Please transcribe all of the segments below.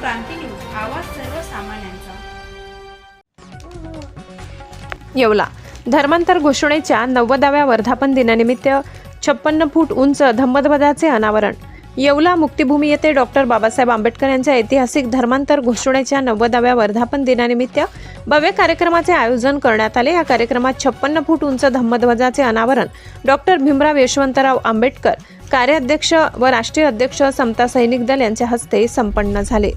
क्रांती news आवाज सर्वसामान्यांचा. येवला. धर्मांतर घोषणेच्या नव्वदाव्या वर्धापन दिनानिमित्त छप्पन्न फूट उंच धम्मध्वजाचे अनावरण. येवला मुक्तिभूमी येथे डॉक्टर बाबासाहेब आंबेडकर यांच्या ऐतिहासिक धर्मांतर घोषणेच्या नव्वदाव्या वर्धापन दिनानिमित्त भव्य कार्यक्रमाचे आयोजन करण्यात आले. या कार्यक्रमात छप्पन्न फूट उंच धम्मध्वजाचे अनावरण डॉक्टर भीमराव यशवंतराव आंबेडकर कार्याध्यक्ष व राष्ट्रीय अध्यक्ष समता सैनिक दल यांच्या हस्ते संपन्न झाले.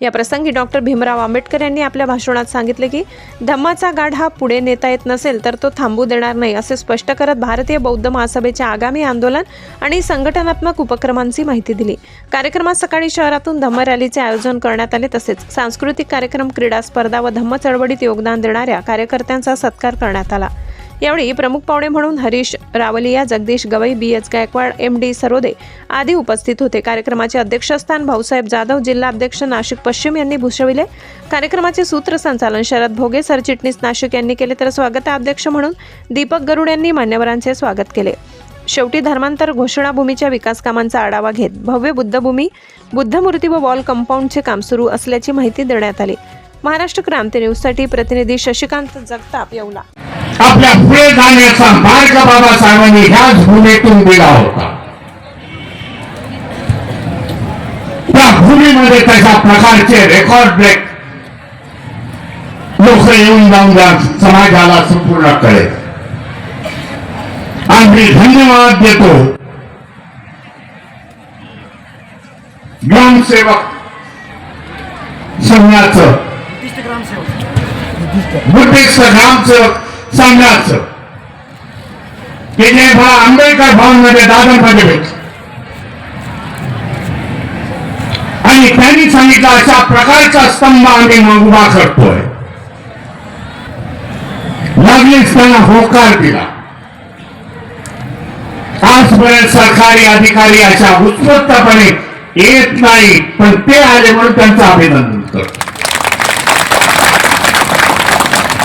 या प्रसंगी डॉक्टर भीमराव आंबेडकर यांनी आपल्या भाषणात सांगितले की धम्माचा गाढा पुढे नेता येत नसेल तर तो थांबू देणार नाही असे स्पष्ट करत भारतीय बौद्ध महासभेच्या आगामी आंदोलन आणि संघटनात्मक उपक्रमांची माहिती दिली. कार्यक्रमात सकाळी शहरातून धम्म रॅलीचे आयोजन करण्यात आले तसेच सांस्कृतिक कार्यक्रम क्रीडा स्पर्धा व धम्म चळवळीत योगदान देणाऱ्या कार्यकर्त्यांचा सत्कार करण्यात आला. यावेळी प्रमुख पाहुणे म्हणून Harish Ravalia Jagdish Gawai B H Gaikwad M D Sarode आदी उपस्थित होते. कार्यक्रमाचे अध्यक्षस्थान भाऊसाहेब जाधव जिल्हा अध्यक्ष नाशिक पश्चिम यांनी भूषविले. कार्यक्रमाचे सूत्रसंचालन शरद भोगे सरचिटणीस नाशिक यांनी केले. तर स्वागताध्यक्ष म्हणून दीपक गरुड यांनी मान्यवरांचे स्वागत केले. शेवटी धर्मांतर घोषणाभूमीच्या विकास कामांचा आढावा घेत भव्य बुद्धभूमी बुद्धमूर्ती व वॉल कंपाऊंडचे काम सुरू असल्याची माहिती देण्यात आली. महाराष्ट्र क्रांती न्यूजसाठी प्रतिनिधी शशिकांत जगताप येवला. आपल्या पुढे जाण्याचा मार्ग बाबासाहेबांनी ह्याच भूमीतून दिला होता. त्या भूमीमध्ये तशा प्रकारचे रेकॉर्ड ब्रेक लोक येऊन जाऊन जा समाजाला संपूर्ण कळेल. आम्ही धन्यवाद देतो. ग्रामसेवक संघाचं बुद्धिस्ट ग्रामसेवक संघाचं की जे भा आंबेडकर भवनमध्ये दादरमध्ये भेटलं. आणि त्यांनी सांगितलं अशा प्रकारचा स्तंभ आम्ही मग उभा करतोय. लागलीच त्यांना होकार दिला. आजपर्यंत सरकारी अधिकारी अशा उत्स्फूर्तपणे येत नाही पण ते आले म्हणून त्यांचं अभिनंदन करतो.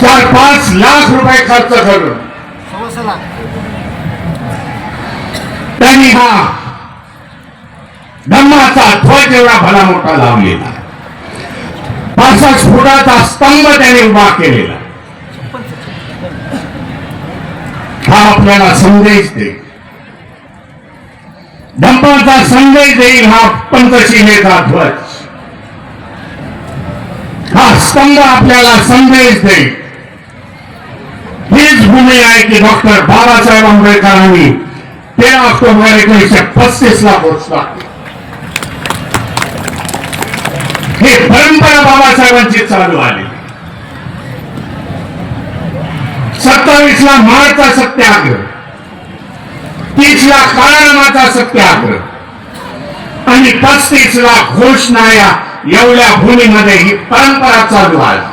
चार पाच लाख रुपये खर्च करून. त्यांनी हा धम्माचा ध्वज एवढा भला मोठा लावलेला. पासष्ट फुटाचा स्तंभ त्यांनी उभा केलेला. हा आपल्याला संदेश देईल. धम्माचा संदेश देईल हा पंचशिलेचा ध्वज. हा स्तंभ आपल्याला संदेश देईल. हीच भूमी आहे की डॉक्टर बाबासाहेब आंबेडकरांनी तेरा ऑक्टोबर एकोणीसशे पस्तीस ला पोहोचला केली. ही परंपरा बाबासाहेबांची चालू आली. सत्तावीस ला मार्चचा सत्याग्रह. तीस ला काळारामाचा सत्याग्रह. आणि पस्तीस ला घोषणा या एवढ्या भूमीमध्ये ही परंपरा चालू आली.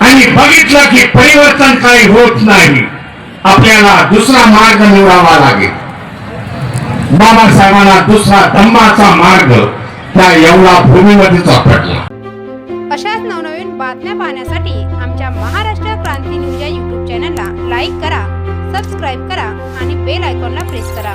आणि बघितलं की परिवर्तन काही होत नाही. आपल्याला दुसरा मार्ग निवडावा लागेल. बाबासाहेबांना दुसरा धम्माचा मार्ग त्या एवढा भूमीमध्ये सापडला अशाच नवनवीन बातम्या पाहण्यासाठी आमच्या महाराष्ट्र क्रांती न्यूज या यूट्यूब चॅनलला लाईक करा सबस्क्राईब करा आणि बेल आयकॉनला प्रेस करा.